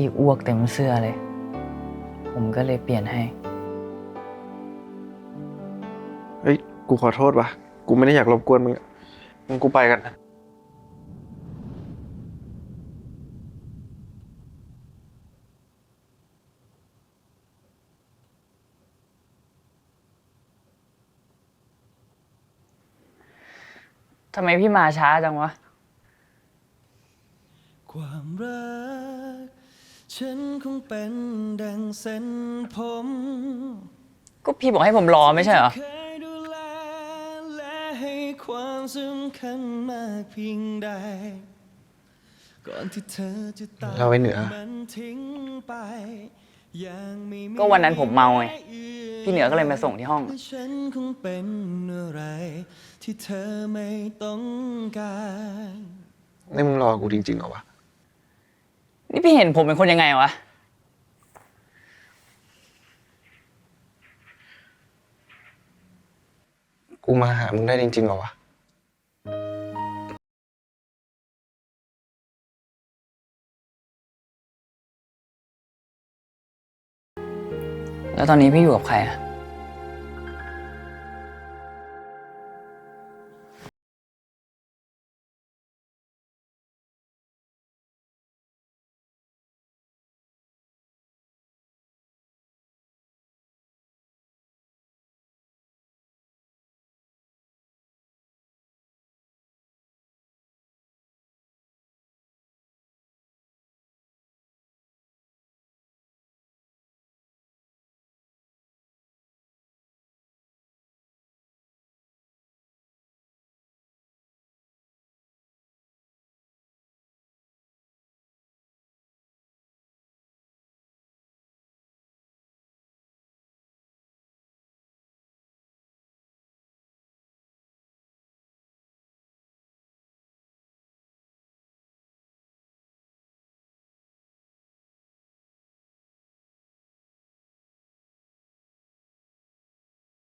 ฉีกอ้วกเต็มเสื้อเลย ผมก็เลยเปลี่ยนให้ เฮ้ย กูขอโทษว่ะ กูไม่ได้อยากรบกวนมึงอะงั้นกูไปกันนะทำไมพี่มาช้าจังวะ ความรัก ฉันคงเป็นดังเส้นผมก็พี่บอกให้ผมรอไม่ใช่เหรอ เคยดูแลและให้ความสำคัญมากเพียงใด ก่อนที่เธอจะตามเราไว้เหนือ มันทิ้งไปอย่างไม่มีก็วันนั้นผมเมาไงแอื้พี่เหนือก็เลยมาส่งที่ห้อง และฉันคงเป็นอะไร ที่เธอไม่ต้องการ นี่มึงรอกูจริงๆเหรอวะ นี่พี่เห็นผมเป็นคนยังไงวะ กูมาหามึงได้จริงๆเหรอวะ แล้วตอนนี้พี่อยู่กับใครอะ